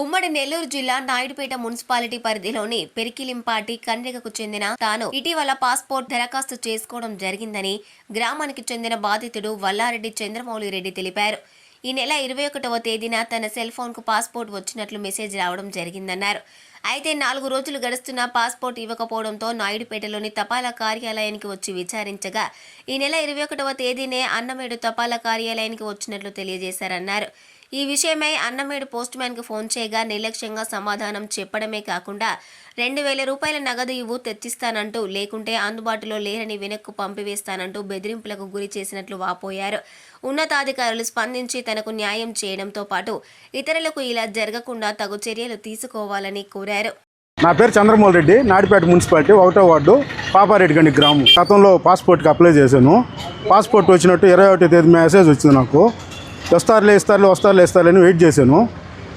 ఉమ్మడి నెల్లూరు జిల్లా నాయుడుపేట మున్సిపాలిటీ పరిధిలోని పెరికిలింపాటి కండ్రిగకు చెందిన తాను ఇటీవల పాస్పోర్ట్ దరఖాస్తు చేసుకోవడం జరిగిందని గ్రామానికి చెందిన బాధితుడు వల్లారెడ్డి చంద్రమౌళి రెడ్డి తెలిపారు. ఈ నెల ఇరవై ఒకటవ తేదీన తన సెల్ ఫోన్కు పాస్పోర్ట్ వచ్చినట్లు మెసేజ్ రావడం జరిగిందన్నారు. అయితే నాలుగు రోజులు గడుస్తున్న పాస్పోర్ట్ ఇవ్వకపోవడంతో నాయుడుపేటలోని తపాలా కార్యాలయానికి వచ్చి విచారించగా ఈ నెల ఇరవై ఒకటవ తేదీనే అన్నమేడు తపాలా కార్యాలయానికి వచ్చినట్లు తెలియజేశారన్నారు. ఈ విషయమై అన్నమేడు పోస్ట్కు ఫోన్ చేయగా నిర్లక్ష్యంగా సమాధానం చెప్పడమే కాకుండా రెండు వేల రూపాయల నగదు ఇవ్వు తెచ్చిస్తానంటూ లేకుంటే అందుబాటులో లేరని వెనక్కు పంపివేస్తానంటూ బెదిరింపులకు గురి చేసినట్లు వాపోయారు. ఉన్నతాధికారులు స్పందించి తనకు న్యాయం చేయడంతో పాటు ఇతరులకు ఇలా జరగకుండా తగు చర్యలు తీసుకోవాలని కోరారు. నా పేరు చంద్రమోహన్ రెడ్డి నాడిపేట మున్సిపాలిటీ ఒకటో వార్డు పాపారెడ్డిగండి గ్రామం. గతంలో పాస్పోర్ట్కి అప్లై చేశాను. పాస్పోర్ట్ వచ్చినట్టు ఇరవై ఒకటో తేదీ మెసేజ్ వచ్చింది నాకు. వస్తారులే ఇస్తారులే వస్తారులే ఇస్తారులే అని వెయిట్ చేశాను.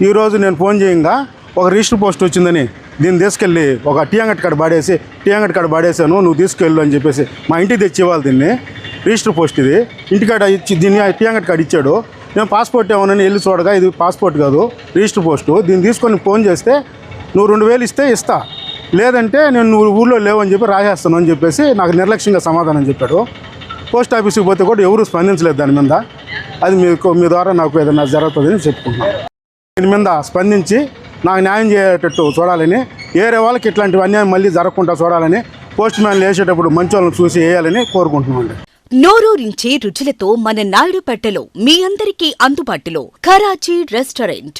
ఈరోజు నేను ఫోన్ చేయంగా ఒక రిజిస్టర్ పోస్ట్ వచ్చిందని దీన్ని తీసుకెళ్ళి ఒక టీయాంగట్ కాడ పాడేసి టీయాంగట్ కాడ పాడేశాను నువ్వు తీసుకెళ్ళు అని చెప్పేసి మా ఇంటికి తెచ్చి ఇవ్వాలి దీన్ని. రిజిస్టర్ పోస్ట్ ఇది. ఇంటికాడ ఇచ్చి దీన్ని టీయాంగట్ కాడ ఇచ్చాడు. నేను పాస్పోర్ట్ ఏమోనని వెళ్ళి చూడగా ఇది పాస్పోర్ట్ కాదు రిజిస్టర్ పోస్టు దీన్ని తీసుకొని ఫోన్ చేస్తే నువ్వు రెండు వేలు ఇస్తే ఇస్తా. లేదంటే నేను నువ్వు ఊళ్ళో లేవని చెప్పి రాసేస్తాను అని చెప్పేసి నాకు నిర్లక్ష్యంగా సమాధానం చెప్పాడు. పోస్ట్ ఆఫీస్కి పోతే కూడా ఎవరు స్పందించలేదు దాని మీద. అది మీకు మీ ద్వారా నాకు ఏదైనా జరుగుతుందని చెప్పుకుంటున్నాను. దీని మీద స్పందించి నాకు న్యాయం చేసేటట్టు చూడాలని వేరే వాళ్ళకి ఇట్లాంటివి అన్యాయం మళ్ళీ జరగకుండా చూడాలని పోస్ట్ మ్యాన్లు వేసేటప్పుడు మంచి వాళ్ళని చూసి వేయాలని కోరుకుంటున్నామండి. నోరూరించే రుచులతో మన నాయుడుపేటలో మీ అందరికీ అందుబాటులో Karachi restaurant.